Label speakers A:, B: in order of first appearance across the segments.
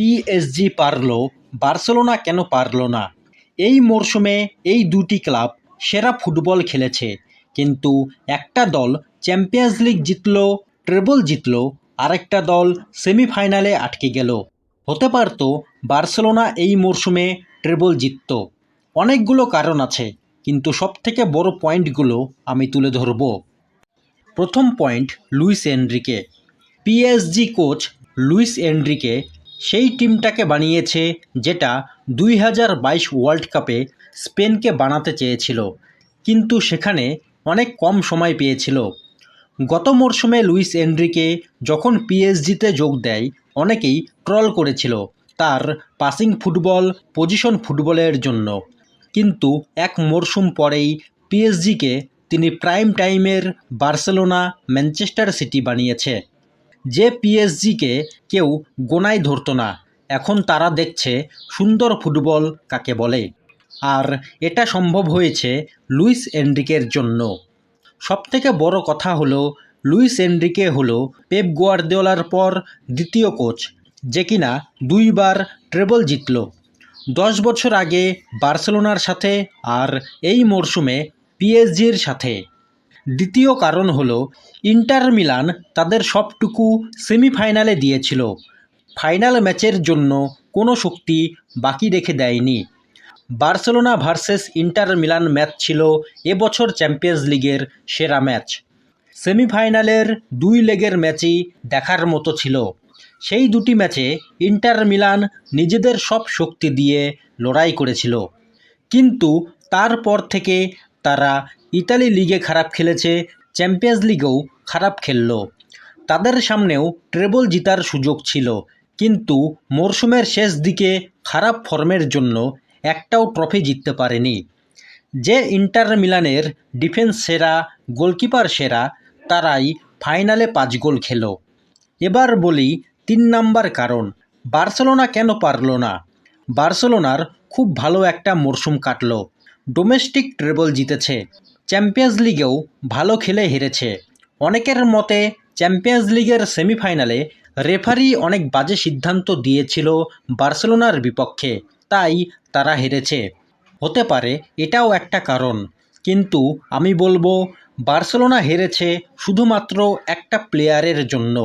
A: PSG পারল, Barcelona কেন পারল না? এই মরশুমে এই দুটি ক্লাব সেরা ফুটবল খেলেছে, কিন্তু একটা দল চ্যাম্পিয়ন্স লিগ জিতল ট্রেবল জিতল, আরেকটা দল সেমিফাইনালে আটকে গেল। হতে পারতো বার্সেলোনা এই মরশুমে ট্রেবল জিতত। অনেকগুলো কারণ আছে, কিন্তু সবথেকে বড় পয়েন্টগুলো আমি তুলে ধরব। প্রথম point Luis Enrique. PSG coach Luis Enrique সেই টিমটাকে বানিয়েছে যেটা দুই হাজার বাইশ ওয়ার্ল্ড কাপে স্পেনকে বানাতে চেয়েছিল, কিন্তু সেখানে অনেক কম সময় পেয়েছিল। গত মরশুমে লুইস এন্ড্রিকে যখন পিএসজিতে যোগ দেয়, অনেকেই ট্রল করেছিল তার পাসিং ফুটবল, পজিশন ফুটবলের জন্য। কিন্তু এক মরশুম পরেই পিএসজিকে তিনি প্রাইম টাইমের বার্সেলোনা ম্যানচেস্টার সিটি বানিয়েছে। যে পিএসজিকে কেউ গোনায় ধরতো না। এখন তারা দেখছে সুন্দর ফুটবল কাকে বলে। আর এটা সম্ভব হয়েছে লুইস এন্ড্রিকের জন্য। সবথেকে বড় কথা হলো, লুইস এন্ড্রিকে হলো পেপ গোয়ার্দিওলার পর দ্বিতীয় কোচ, যে কিনা দুইবার ট্রেবল জিতল। দশ বছর আগে বার্সেলোনার সাথে আর এই মরশুমে পিএসজির সাথে। দ্বিতীয় কারণ হলো, ইন্টার মিলান তাদের সবটুকু সেমিফাইনালে দিয়েছিল। ফাইনাল ম্যাচের জন্য কোনো শক্তি বাকি রেখে দেয়নি। Barcelona versus Inter Milan match ছিল এবছর চ্যাম্পিয়ন্স লিগের সেরা ম্যাচ। সেমিফাইনালের দুই লেগের ম্যাচই দেখার মতো ছিল। সেই দুটি ম্যাচে ইন্টার মিলান নিজেদের সব শক্তি দিয়ে লড়াই করেছিল। কিন্তু তারপর থেকে তারা ইতালি লিগে খারাপ খেলেছে, চ্যাম্পিয়ন্স লিগেও খারাপ খেলল। তাদের সামনেও ট্রেবল জিতার সুযোগ ছিল, কিন্তু মরশুমের শেষ দিকে খারাপ ফর্মের জন্য একটাও ট্রফি জিততে পারেনি। যে ইন্টার মিলানের ডিফেন্স সেরা গোলকিপার সেরা, তারাই ফাইনালে পাঁচ গোল খেল। এবার বলি তিন নাম্বার কারণ, বার্সেলোনা কেন পারল না? বার্সেলোনার খুব ভালো একটা মরশুম কাটল। ডোমেস্টিক ট্রেবল জিতেছে। চ্যাম্পিয়ন্স লিগেও ভালো খেলে হেরেছে। অনেকের মতে চ্যাম্পিয়ন্স লিগের সেমিফাইনালে রেফারি অনেক বাজে সিদ্ধান্ত দিয়েছিল বার্সেলোনার বিপক্ষে, তাই তারা হেরেছে। হতে পারে এটাও একটা কারণ, কিন্তু আমি বলব বার্সেলোনা হেরেছে শুধুমাত্র একটা প্লেয়ারের জন্য,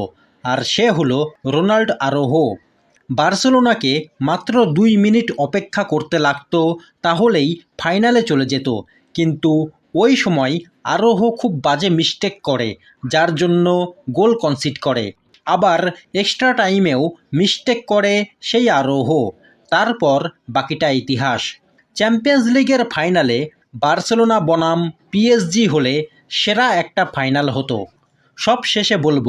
A: আর সে হলো রোনাল্ড আরোহো। বার্সেলোনাকে মাত্র দুই মিনিট অপেক্ষা করতে লাগতো, তাহলেই ফাইনালে চলে যেত, কিন্তু ওই সময় আরোহ খুব বাজে মিস্টেক করে, যার জন্য গোল কনসিড করে। আবার এক্সট্রা টাইমেও মিস্টেক করে সেই আরোহ। তারপর বাকিটা ইতিহাস। চ্যাম্পিয়ন্স লিগের ফাইনালে বার্সেলোনা বনাম পিএসজি হলে সেরা একটা ফাইনাল হতো। সব শেষে বলব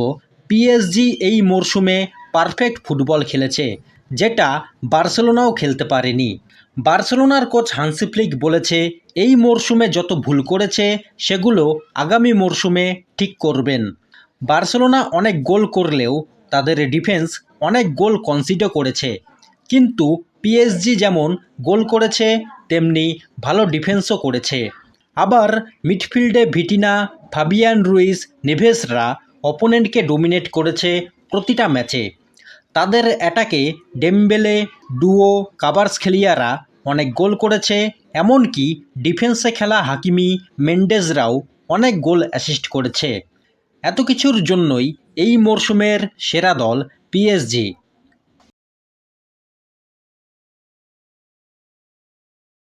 A: পিএসজি এই মরশুমে পারফেক্ট ফুটবল খেলেছে, যেটা বার্সেলোনাও খেলতে পারেনি। বার্সেলোনার কোচ হান্সি ফ্লিক বলেছে, এই মরশুমে যত ভুল করেছে, সেগুলো আগামী মরশুমে ঠিক করবেন। বার্সেলোনা অনেক গোল করলেও তাদের ডিফেন্স অনেক গোল কনসিডও করেছে। কিন্তু পিএসজি যেমন গোল করেছে, তেমনি ভালো ডিফেন্সও করেছে। আবার মিডফিল্ডে ভিটিনা, ফাবিয়ান রুইস, নেভেসরা অপোনেন্টকে ডোমিনেট করেছে প্রতিটা ম্যাচে। তাদের অ্যাটাকে ডেমবেলে ডুও কাবার্স খেলিয়ারা অনেক গোল করেছে, এমনকি ডিফেন্সে খেলা হাকিমি মেন্ডেজরাও অনেক গোল অ্যাসিস্ট করেছে। এত কিছুর জন্যই এই মরশুমের সেরা দল পিএসজি